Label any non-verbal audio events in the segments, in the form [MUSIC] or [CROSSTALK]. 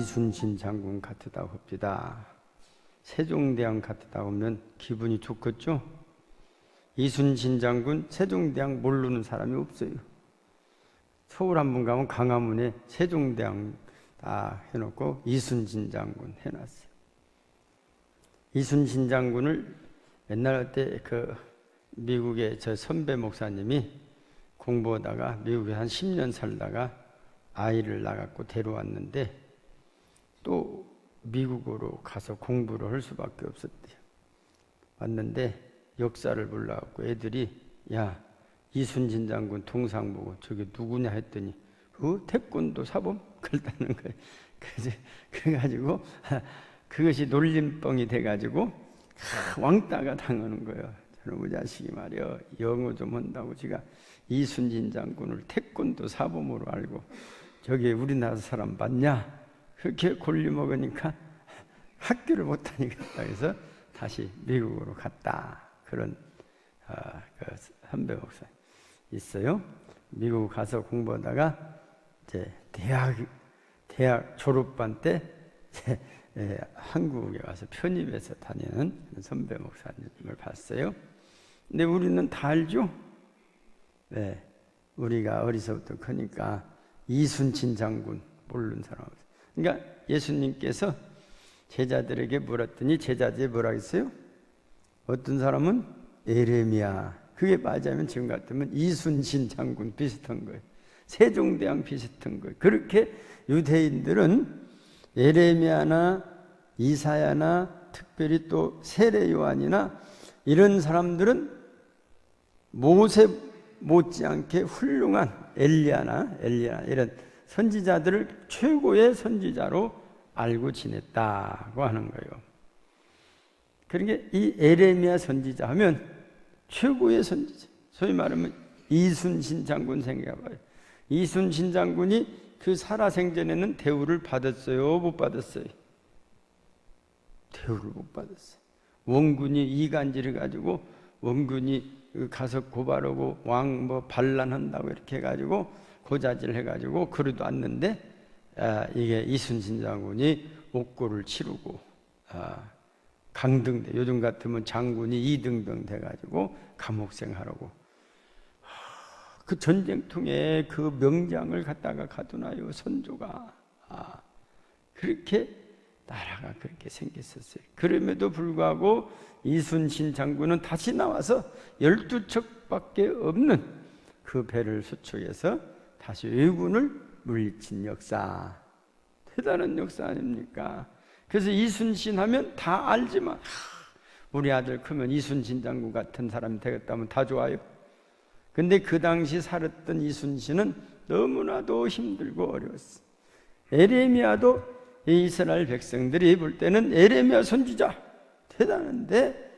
이순신 장군 같으다고 합니다. 세종대왕 같으다 보면 기분이 좋겠죠? 이순신 장군 세종대왕 모르는 사람이 없어요. 서울 한 번 가면 강화문에 세종대왕 다 해놓고 이순신 장군 해놨어요. 이순신 장군을 옛날 때 그 미국의 저 선배 목사님이 공부하다가 미국에 한 10년 살다가 아이를 낳았고 데려왔는데 또 미국으로 가서 공부를 할 수밖에 없었대요. 왔는데 역사를 몰라갖고 애들이 야 이순신 장군 동상 보고 저게 누구냐 했더니 그 태권도 사범 [LAUGHS] 그랬다는 거예요. 그래서 그래가지고 [LAUGHS] 그것이 놀림뻥이 돼가지고 왕따가 당하는 거예요. 저놈의 자식이 말이야 영어 좀 한다고 제가 이순신 장군을 태권도 사범으로 알고 저게 우리나라 사람 맞냐? 그렇게 골리 먹으니까 [LAUGHS] 학교를 못 다니겠다 해서 다시 미국으로 갔다. 그런 어, 그 선배 목사 있어요. 미국 가서 공부하다가 이제 대학 대학 졸업반 때 이제 예, 한국에 와서 편입해서 다니는 선배 목사님을 봤어요. 근데 우리는 다 알죠. 네, 우리가 어리서부터 크니까 이순신 장군 모르는 사람 없어요. 그러니까 예수님께서 제자들에게 물었더니 제자들이 뭐라 했어요? 어떤 사람은 에레미야. 그게 맞으면 지금 같으면 이순신 장군 비슷한 거예요. 세종대왕 비슷한 거예요. 그렇게 유대인들은 에레미야나 이사야나 특별히 또 세례 요한이나 이런 사람들은 모세 못지않게 훌륭한 엘리야나 엘리야 이런 선지자들을 최고의 선지자로 알고 지냈다고 하는 거예요. 그러니까 이 에레미야 선지자 하면 최고의 선지자. 소위 말하면 이순신 장군 생각해봐요. 이순신 장군이 그 살아생전에는 대우를 받았어요? 못 받았어요? 대우를 못 받았어요. 원군이 이간질을 가지고 원군이 가서 고발하고 왕 뭐 반란한다고 이렇게 해가지고 고자질 해가지고 그래도 왔는데 아, 이게 이순신 장군이 옥고를 치르고 아, 강등돼 요즘 같으면 장군이 이등병 돼가지고 감옥생하라고 그 전쟁통에 그 명장을 갖다가 가두나요 선조가 아, 그렇게 나라가 그렇게 생겼었어요. 그럼에도 불구하고 이순신 장군은 다시 나와서 열두 척밖에 없는 그 배를 수축해서 다시 왜군을 물리친 역사 대단한 역사 아닙니까? 그래서 이순신 하면 다 알지만 우리 아들 크면 이순신 장군 같은 사람이 되겠다면 다 좋아요. 근데 그 당시 살았던 이순신은 너무나도 힘들고 어려웠어. 에레미야도 이스라엘 백성들이 볼 때는 에레미야 선지자 대단한데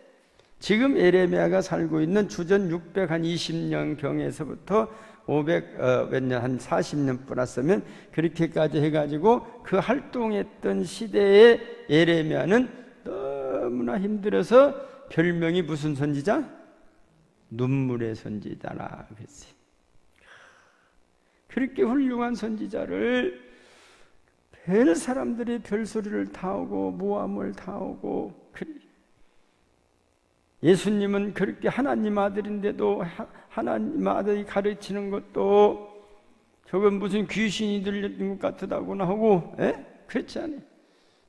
지금 에레미야가 살고 있는 주전 620년 경에서부터 500 어, 몇년 한 40년 플러스면 그렇게까지 해가지고 그 활동했던 시대의 에레미야는 너무나 힘들어서 별명이 무슨 선지자? 눈물의 선지자라 그랬어요. 그렇게 훌륭한 선지자를 별 사람들이 별소리를 타오고 모함을 타오고 예수님은 그렇게 하나님 아들인데도 하나님 아들이 가르치는 것도 저건 무슨 귀신이 들린 것 같다고나 하고 에? 그렇지 않아요.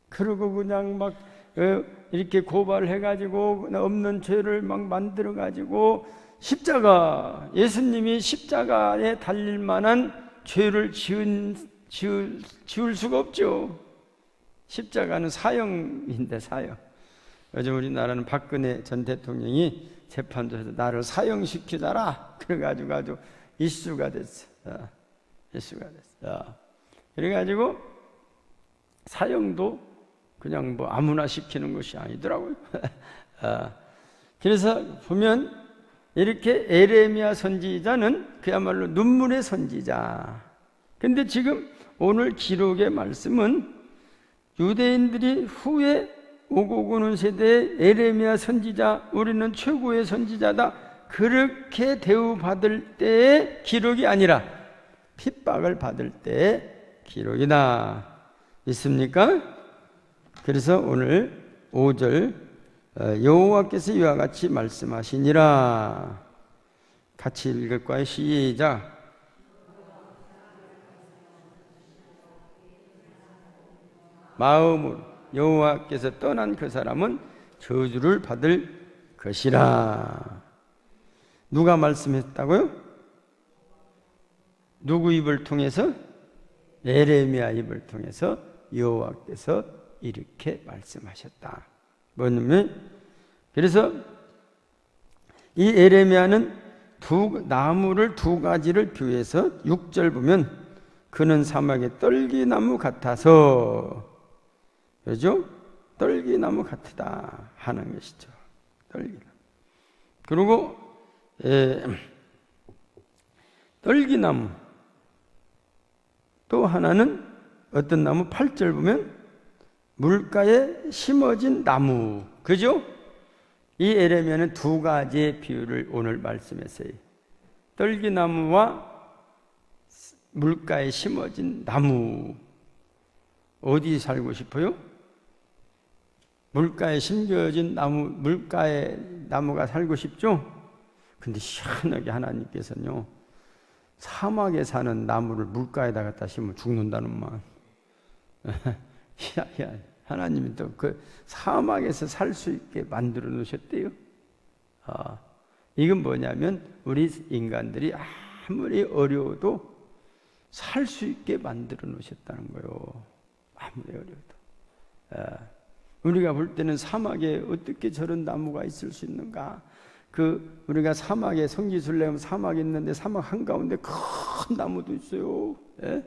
그러고 그냥 막 어, 이렇게 고발을 해가지고 없는 죄를 막 만들어가지고 십자가 예수님이 십자가에 달릴 만한 죄를 지은, 지을, 지을 수가 없죠. 십자가는 사형인데 사형. 요즘 우리나라는 박근혜 전 대통령이 재판소에서 나를 사형시키자라 그래가지고 아주 이슈가 됐어. 어, 이슈가 됐어. 어. 그래가지고 사형도 그냥 뭐 아무나 시키는 것이 아니더라고요. [LAUGHS] 어. 그래서 보면 이렇게 에레미야 선지자는 그야말로 눈물의 선지자. 근데 지금 오늘 기록의 말씀은 유대인들이 후에 오고 오는 세대의 에레미야 선지자, 우리는 최고의 선지자다. 그렇게 대우받을 때의 기록이 아니라 핍박을 받을 때의 기록이다. 있습니까? 그래서 오늘 5절 어, 여호와께서 이와 같이 말씀하시니라 같이 읽을 거예요. 시작. 마음으로 여호와께서 떠난 그 사람은 저주를 받을 것이라. 누가 말씀했다고요? 누구 입을 통해서? 에레미야 입을 통해서 여호와께서 이렇게 말씀하셨다. 뭐냐면 그래서 이 에레미야는 두 나무를 두 가지를 비유해서 6절 보면 그는 사막의 떨기나무 같아서 그죠? 떨기나무 같다 하는 것이죠. 떨기나무. 그리고 에, 떨기나무 또 하나는 어떤 나무 8절 보면 물가에 심어진 나무 그죠? 이 에레미야는 두 가지의 비유를 오늘 말씀했어요. 떨기나무와 물가에 심어진 나무 어디 살고 싶어요? 물가에 심겨진 나무, 물가에 나무가 살고 싶죠? 근데 시원하게 하나님께서는요, 사막에 사는 나무를 물가에다 갖다 심으면 죽는다는 말. [LAUGHS] 야, 야, 하나님이 또 그 사막에서 살 수 있게 만들어 놓으셨대요. 아, 이건 뭐냐면 우리 인간들이 아무리 어려워도 살 수 있게 만들어 놓으셨다는 거예요. 아무리 어려워도. 아, 우리가 볼 때는 사막에 어떻게 저런 나무가 있을 수 있는가? 그 우리가 사막에 성지순례 하면 사막에 있는데 사막 한가운데 큰 나무도 있어요. 예?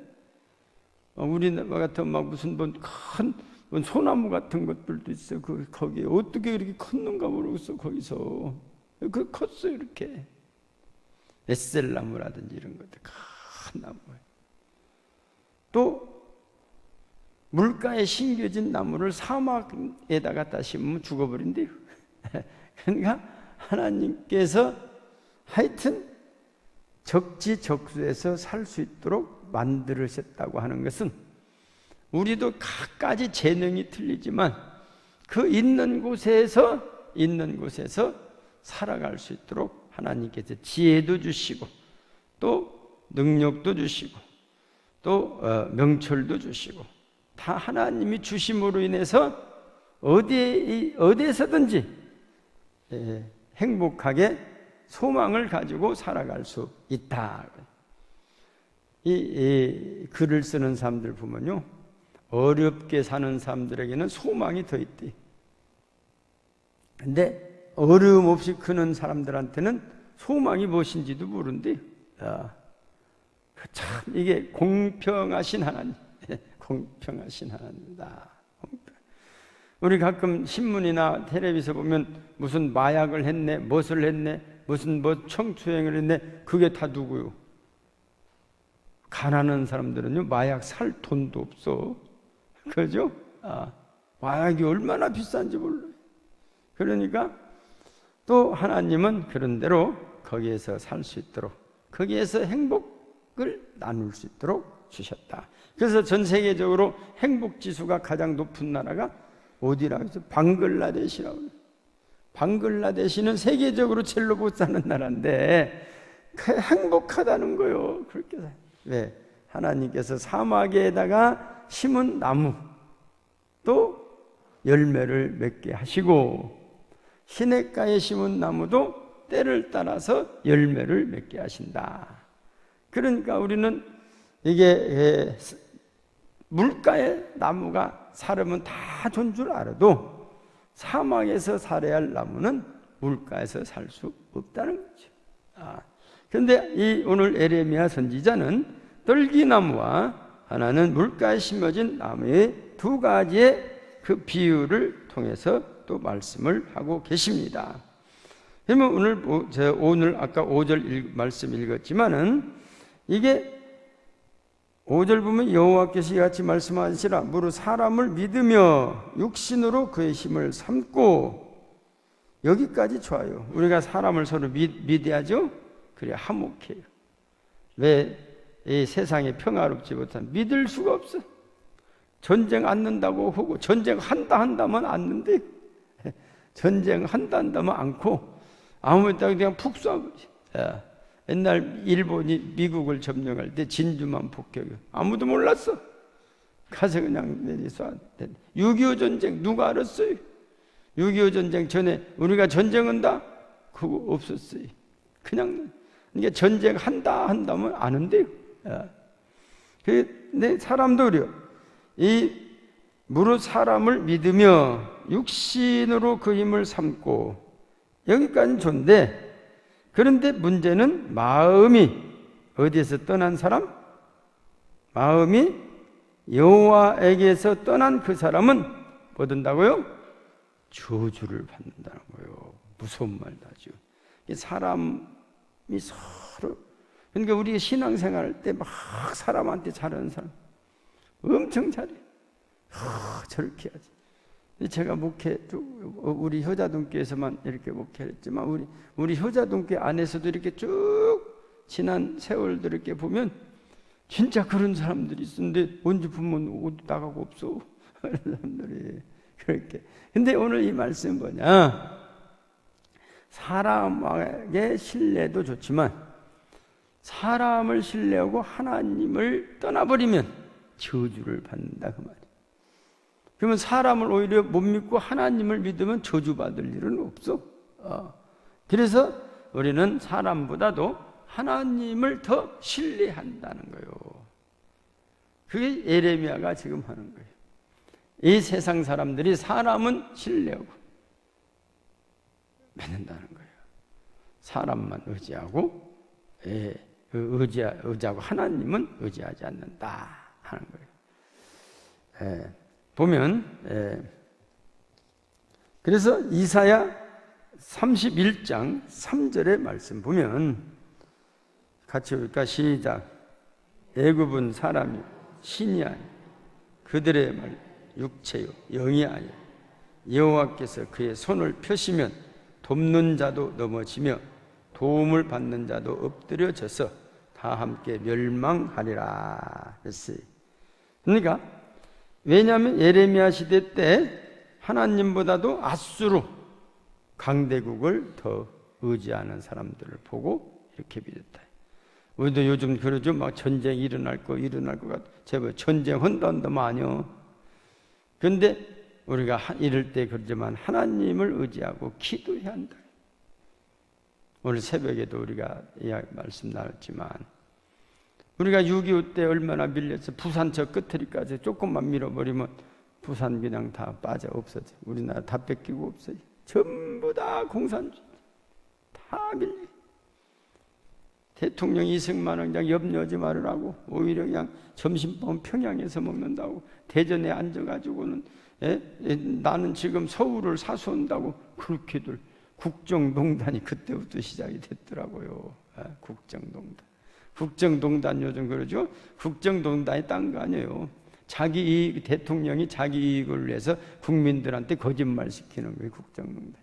어, 우리 같은 막 무슨 뭐큰 뭐 소나무 같은 것들도 있어. 그 거기에 어떻게 이렇게 컸는가 모르겠어 거기서. 그 컸어 이렇게. 에셀나무라든지 이런 것들 큰 나무. 또 물가에 심겨진 나무를 사막에다 갖다 심으면 죽어버린대요. [LAUGHS] 그러니까 하나님께서 하여튼 적지적소에서 살 수 있도록 만들으셨다고 하는 것은 우리도 각가지 재능이 틀리지만 그 있는 곳에서 있는 곳에서 살아갈 수 있도록 하나님께서 지혜도 주시고 또 능력도 주시고 또 어, 명철도 주시고 다 하나님이 주심으로 인해서 어디 어디에서든지 예, 행복하게 소망을 가지고 살아갈 수 있다. 이, 이 글을 쓰는 사람들 보면요, 어렵게 사는 사람들에게는 소망이 더 있대. 근데 어려움 없이 크는 사람들한테는 소망이 무엇인지도 모른대. 아, 참 이게 공평하신 하나님. 공평하신 하나님이다. 우리 가끔 신문이나 텔레비에서 보면 무슨 마약을 했네, 무엇을 했네, 무슨 뭐 청추행을 했네, 그게 다 누구요? 가난한 사람들은요, 마약 살 돈도 없어. 그죠? 아, 마약이 얼마나 비싼지 몰라요. 그러니까 또 하나님은 그런 대로 거기에서 살 수 있도록, 거기에서 행복을 나눌 수 있도록 주셨다. 그래서 전 세계적으로 행복 지수가 가장 높은 나라가 어디라고 해서 방글라데시라고. 방글라데시는 세계적으로 제일 못 사는 나라인데 그 행복하다는 거요. 그렇게 왜 하나님께서 사막에다가 심은 나무 또 열매를 맺게 하시고 시냇가에 심은 나무도 때를 따라서 열매를 맺게 하신다. 그러니까 우리는 이게 물가에 나무가 살으면 다 좋은 줄 알아도 사막에서 살아야 할 나무는 물가에서 살 수 없다는 거죠. 아, 그런데 이 오늘 에레미야 선지자는 떨기나무와 하나는 물가에 심어진 나무의 두 가지의 그 비유를 통해서 또 말씀을 하고 계십니다. 그러면 오늘 제가 오늘 아까 5절 말씀 읽었지만은 이게 5절 보면 여호와께서 이같이 말씀하시라 무릇 사람을 믿으며 육신으로 그의 힘을 삼고 여기까지 좋아요. 우리가 사람을 서로 믿, 믿어야죠. 그래 화목해요. 왜 이 세상에 평화롭지 못한 믿을 수가 없어. 전쟁 않는다고 하고 전쟁 한다 한다면 않는데 전쟁 한다 한다면 않고 아무 데나 그냥 푹 쏴버지. 예. 옛날 일본이 미국을 점령할 때 진주만 폭격이 아무도 몰랐어. 가서 그냥 쏴. 6.25 전쟁 누가 알았어요? 6.25 전쟁 전에 우리가 전쟁한다? 그거 없었어요. 그냥 이게 전쟁 한다 한다면 아는데요. 예. 그 사람도 그래요. 이 무릇 사람을 믿으며 육신으로 그 힘을 삼고 여기까지는 좋은데 그런데 문제는 마음이 어디에서 떠난 사람? 마음이 여호와에게서 떠난 그 사람은 뭐 된다고요? 저주를 받는다는 거예요. 무서운 말다죠. 사람이 서로 그러니까 우리 신앙생활 할 때 막 사람한테 잘하는 사람 엄청 잘해. 아, 저렇게 하지. 제가 목회 우리 효자동교에서만 이렇게 목회했지만 우리 우리 효자동교 안에서도 이렇게 쭉 지난 세월들 이렇게 보면 진짜 그런 사람들이 있었는데 언제 보면 어디 나가고 없어 [LAUGHS] 그런 사람들이 그렇게. 근데 오늘 이 말씀 뭐냐? 사람에게 신뢰도 좋지만 사람을 신뢰하고 하나님을 떠나버리면 저주를 받는다 그 말이에요. 그러면 사람을 오히려 못 믿고 하나님을 믿으면 저주받을 일은 없어. 어. 그래서 우리는 사람보다도 하나님을 더 신뢰한다는 거예요. 그게 예레미야가 지금 하는 거예요. 이 세상 사람들이 사람은 신뢰하고 믿는다는 거예요. 사람만 의지하고 예, 그 의지, 의지하고 하나님은 의지하지 않는다 하는 거예요. 예. 보면 예. 그래서 이사야 31장 3절의 말씀 보면 같이 볼까 시작 애굽은 사람이 신이 아니 그들의 말 육체요 영이 아니 여호와께서 그의 손을 펴시면 돕는 자도 넘어지며 도움을 받는 자도 엎드려져서 다 함께 멸망하리라 했어요. 그러니까 왜냐하면 예레미야 시대 때 하나님보다도 아수로 강대국을 더 의지하는 사람들을 보고 이렇게 믿었다. 우리도 요즘 그러죠. 막 전쟁 일어날 거 일어날 것 같아. 제발 전쟁 한다한다면 아니요. 그런데 우리가 이럴 때 그러지만 하나님을 의지하고 기도해야 한다. 오늘 새벽에도 우리가 이야기 말씀 나눴지만 우리가 6.25 때 얼마나 밀려서 부산 저 끝으리까지 조금만 밀어버리면 부산 그냥 다 빠져 없어져. 우리나라 다 뺏기고 없어져. 전부 다 공산주의. 다 밀려. 대통령 이승만은 그냥 염려하지 말으라고 오히려 그냥 점심밥 평양에서 먹는다고 대전에 앉아가지고는 에? 에, 나는 지금 서울을 사수한다고 그렇게들 국정농단이 그때부터 시작이 됐더라고요. 아, 국정농단. 국정농단 요즘 그러죠. 국정농단이 딴 거 아니에요. 자기 이익, 대통령이 자기 이익을 위해서 국민들한테 거짓말 시키는 거예요. 국정농단.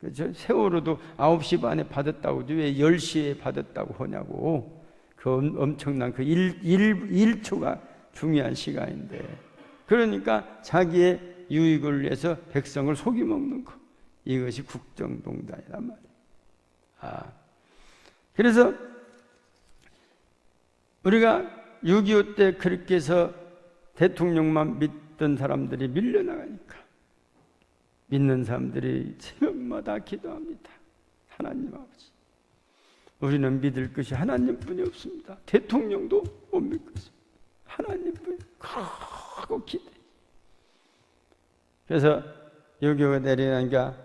그렇죠? 세월호도 9시 반에 받았다고 왜 10시에 받았다고 하냐고. 그 엄청난 그 1, 1, 1초가 중요한 시간인데. 그러니까 자기의 유익을 위해서 백성을 속이 먹는 거. 이것이 국정농단이란 말이에요. 아. 그래서 우리가 6.25 때 그렇게 해서 대통령만 믿던 사람들이 밀려나가니까 믿는 사람들이 새벽마다 기도합니다. 하나님 아버지. 우리는 믿을 것이 하나님뿐이 없습니다. 대통령도 못 믿겠습니다. 하나님뿐이 하고 기대. 그래서 6.25가 내리니까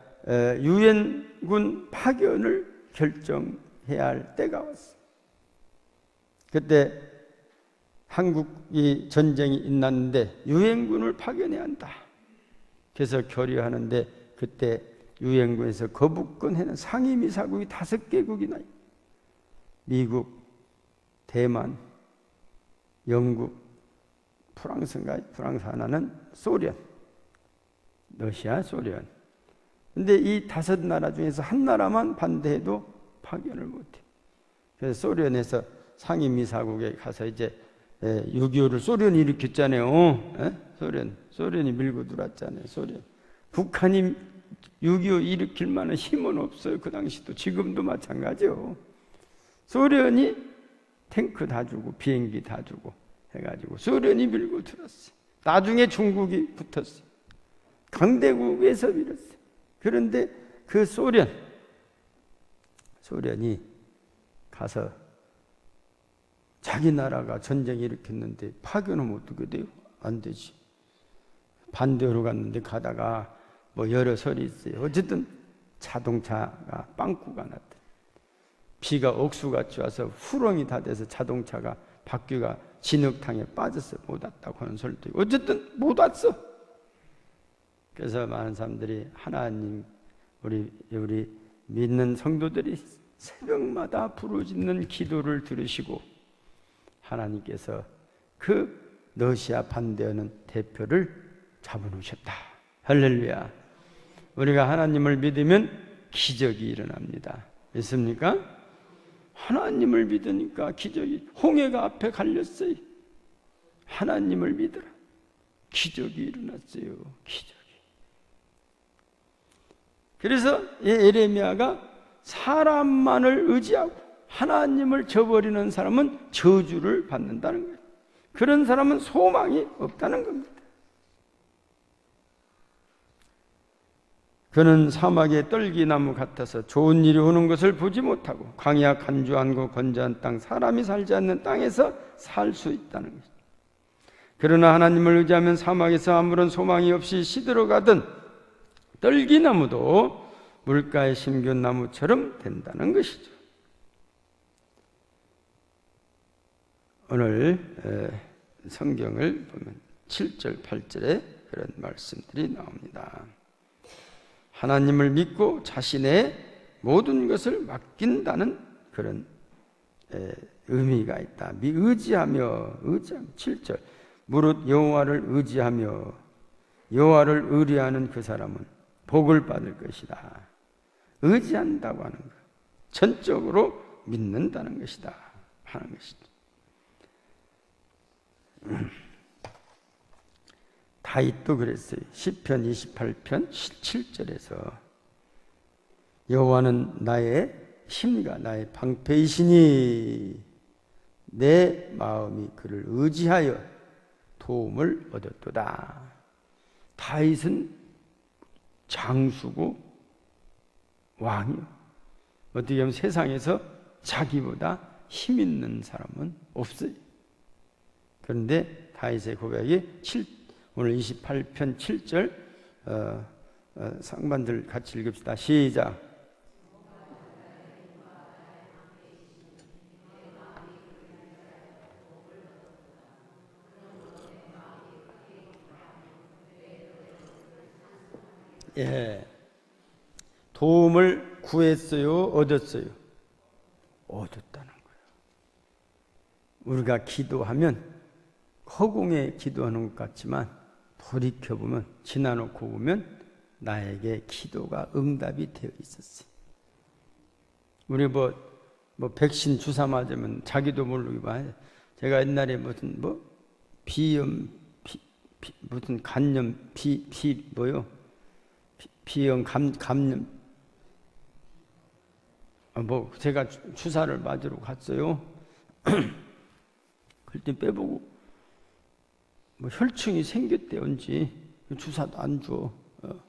유엔군 파견을 결정해야 할 때가 왔어. 그때 한국이 전쟁이 있났는데 유엔군을 파견해야 한다. 그래서 결의하는데 그때 유엔군에서 거부권 해는 상임이사국이 다섯 개국이나 미국, 대만, 영국, 프랑스인가? 프랑스 하나는 소련, 러시아, 소련. 근데 이 다섯 나라 중에서 한 나라만 반대해도 파견을 못해. 그래서 소련에서 상임이사국에 가서 이제 6.25를 소련이 일으켰잖아요. 예? 소련, 소련이 밀고 들어왔잖아요. 소련. 북한이 6.25 일으킬 만한 힘은 없어요. 그 당시도 지금도 마찬가지요. 소련이 탱크 다 주고 비행기 다 주고 해가지고 소련이 밀고 들었어요. 나중에 중국이 붙었어요. 강대국에서 밀었어요. 그런데 그 소련, 소련이 가서 자기 나라가 전쟁 일으켰는데 파견하면 어떻게 돼요? 안 되지. 반대로 갔는데 가다가 뭐 여러 설이 있어요. 어쨌든 자동차가 빵꾸가 났다. 비가 억수같이 와서 후렁이 다 돼서 자동차가 바퀴가 진흙탕에 빠져서 못 왔다고 하는 설도 있고 어쨌든 못 왔어. 그래서 많은 사람들이 하나님 우리 우리 믿는 성도들이 새벽마다 부르짖는 기도를 들으시고 하나님께서 그 러시아 반대하는 대표를 잡아놓으셨다. 할렐루야. 우리가 하나님을 믿으면 기적이 일어납니다. 믿습니까? 하나님을 믿으니까 기적이 홍해가 앞에 갈렸어요. 하나님을 믿으라. 기적이 일어났어요. 기적이. 그래서 에레미야가 사람만을 의지하고 하나님을 저버리는 사람은 저주를 받는다는 거예요. 그런 사람은 소망이 없다는 겁니다. 그는 사막의 떨기나무 같아서 좋은 일이 오는 것을 보지 못하고 광야 간주한 곳 건조한 땅 사람이 살지 않는 땅에서 살 수 있다는 것입니다. 그러나 하나님을 의지하면 사막에서 아무런 소망이 없이 시들어가던 떨기나무도 물가에 심겨온 나무처럼 된다는 것이죠. 오늘 성경을 보면 7절, 8절에 그런 말씀들이 나옵니다. 하나님을 믿고 자신의 모든 것을 맡긴다는 그런 의미가 있다. 의지하며 의지하며 7절 무릇 여호와를 의지하며 여호와를 의뢰하는 그 사람은 복을 받을 것이다. 의지한다고 하는 것. 전적으로 믿는다는 것이다. 하는 것이죠. 다윗도 그랬어요. 10편 28편 7절에서 여호와는 나의 힘과 나의 방패이시니 내 마음이 그를 의지하여 도움을 얻었도다. 다윗은 장수고 왕이요. 어떻게 보면 세상에서 자기보다 힘 있는 사람은 없어요. 그런데 다윗의 고백이 7, 오늘 28편 7절 어, 어, 상반들 같이 읽읍시다. 시작. 예. 도움을 구했어요? 얻었어요? 얻었다는 거예요. 우리가 기도하면 허공에 기도하는 것 같지만 돌이켜보면 지나놓고 보면 나에게 기도가 응답이 되어 있었어요. 우리 뭐, 뭐 백신 주사 맞으면 자기도 모르게 봐. 제가 옛날에 무슨 뭐 비염, 비, 비, 무슨 간염, 비, 비 뭐요? 비 염, 감, 감염. 아, 뭐 제가 주사를 맞으러 갔어요. [CLEARS THROAT] 그때 빼보고 뭐 혈충이 생겼대 언지 주사도 안 줘. 어,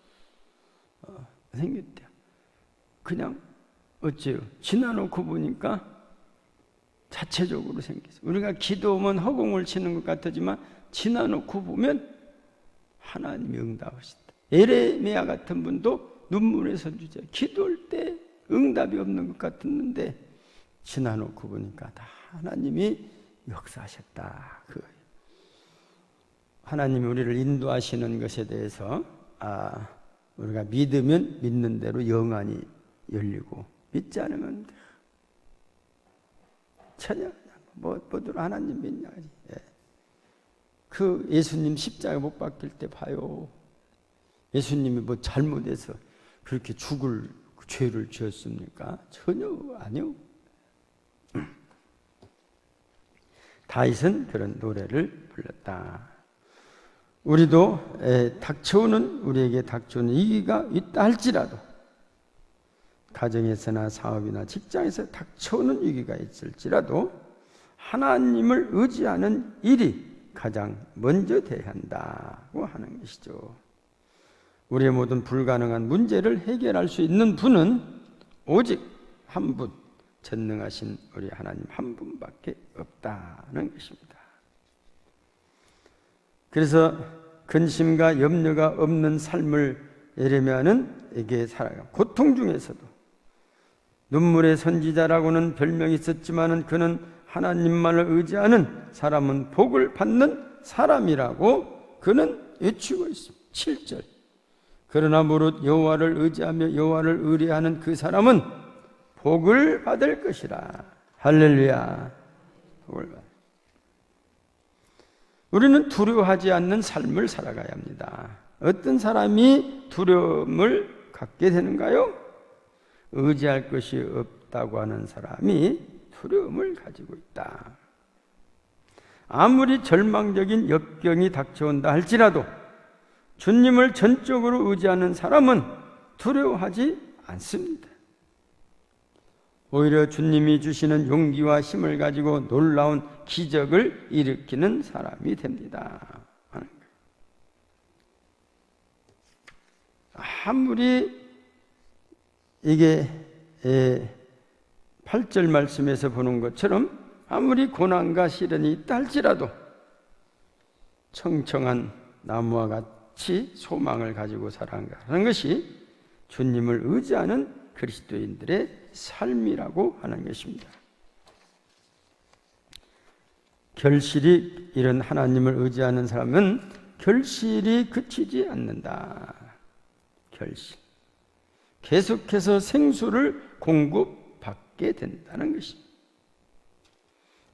어, 생겼대. 그냥 어째요? 지나놓고 보니까 자체적으로 생겼어. 우리가 기도하면 허공을 치는 것 같지만 지나놓고 보면 하나님이 응답하신다. 에레미야 같은 분도 눈물의 선주자. 기도할 때 응답이 없는 것 같았는데 지나놓고 보니까 다 하나님이 역사하셨다. 그 하나님이 우리를 인도하시는 것에 대해서 아, 우리가 믿으면 믿는 대로 영안이 열리고 믿지 않으면 전혀 뭐 뭐들 하나님 믿냐 예. 그 예수님 십자가 못 박힐 때 봐요. 예수님이 뭐 잘못해서 그렇게 죽을 죄를 지었습니까? 전혀 아니요. [CLEARS THROAT] 다윗은 그런 노래를 불렀다. 우리도 닥쳐오는 우리에게 닥쳐오는 위기가 있다 할지라도 가정에서나 사업이나 직장에서 닥쳐오는 위기가 있을지라도 하나님을 의지하는 일이 가장 먼저 돼야 한다고 하는 것이죠. 우리의 모든 불가능한 문제를 해결할 수 있는 분은 오직 한 분, 전능하신 우리 하나님 한 분밖에 없다는 것입니다. 그래서 근심과 염려가 없는 삶을 예레미야는 에게 살아가 고통 중에서도 눈물의 선지자라고는 별명이 있었지만은 그는 하나님만을 의지하는 사람은 복을 받는 사람이라고 그는 외치고 있습니다. 7절. 그러나 무릇 여호와를 의지하며 여호와를 의뢰하는 그 사람은 복을 받을 것이라. 할렐루야. 복을 받. 우리는 두려워하지 않는 삶을 살아가야 합니다. 어떤 사람이 두려움을 갖게 되는가요? 의지할 것이 없다고 하는 사람이 두려움을 가지고 있다. 아무리 절망적인 역경이 닥쳐온다 할지라도 주님을 전적으로 의지하는 사람은 두려워하지 않습니다. 오히려 주님이 주시는 용기와 힘을 가지고 놀라운 기적을 일으키는 사람이 됩니다. 아무리 이게 8절 말씀에서 보는 것처럼 아무리 고난과 시련이 있다 할지라도 청청한 나무와 같이 소망을 가지고 살아가는 것이 주님을 의지하는 그리스도인들의 삶이라고 하는 것입니다. 결실이 이런 하나님을 의지하는 사람은 결실이 그치지 않는다. 결실. 계속해서 생수를 공급받게 된다는 것입니다.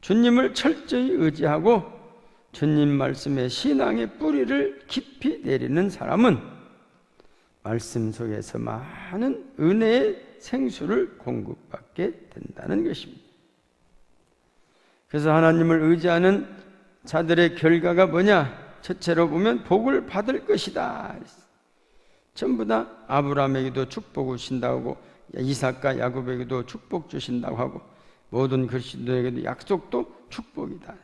주님을 철저히 의지하고 주님 말씀의 신앙의 뿌리를 깊이 내리는 사람은 말씀 속에서 많은 은혜의 생수를 공급받게 된다는 것입니다. 그래서 하나님을 의지하는 자들의 결과가 뭐냐? 첫째로 보면 복을 받을 것이다. 전부 다 아브라함에게도 축복을 주신다고 이삭과 야곱에게도 축복 주신다고 하고 모든 그리스도에게도 약속도 축복이다.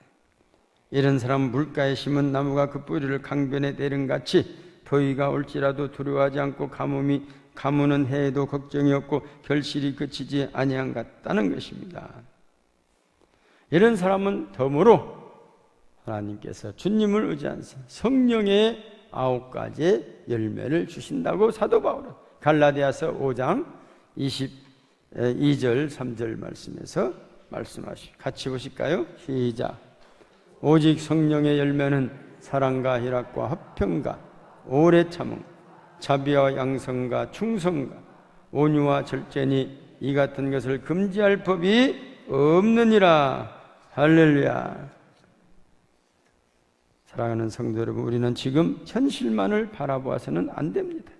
이런 사람 물가에 심은 나무가 그 뿌리를 강변에 내린 같이 더위가 올지라도 두려워하지 않고 가뭄이 가무는 해에도 걱정이 없고 결실이 그치지 아니한 같다는 것입니다. 이런 사람은 덤으로 하나님께서 주님을 의지한 성령의 아홉 가지의 열매를 주신다고 사도 바울은 갈라디아서 5장 22절 3절 말씀에서 말씀하시 같이 보실까요? 시작. 오직 성령의 열매는 사랑과 희락과 화평과 오래 참음, 자비와 양성과 충성과 온유와 절제니 이 같은 것을 금지할 법이 없느니라. 할렐루야. 사랑하는 성도 여러분, 우리는 지금 현실만을 바라보아서는 안 됩니다.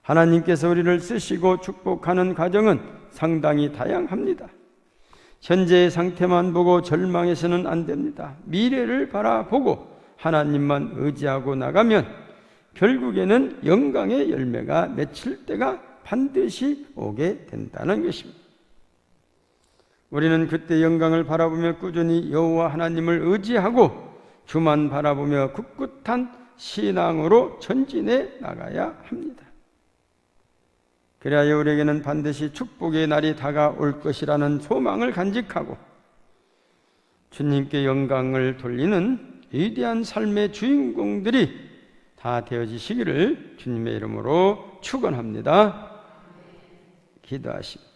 하나님께서 우리를 쓰시고 축복하는 과정은 상당히 다양합니다. 현재의 상태만 보고 절망해서는 안 됩니다. 미래를 바라보고 하나님만 의지하고 나가면 결국에는 영광의 열매가 맺힐 때가 반드시 오게 된다는 것입니다. 우리는 그때 영광을 바라보며 꾸준히 여호와 하나님을 의지하고 주만 바라보며 굳굳한 신앙으로 전진해 나가야 합니다. 그래야 우리에게는 반드시 축복의 날이 다가올 것이라는 소망을 간직하고 주님께 영광을 돌리는 위대한 삶의 주인공들이 다 되어지시기를 주님의 이름으로 축원합니다. 기도하십니다.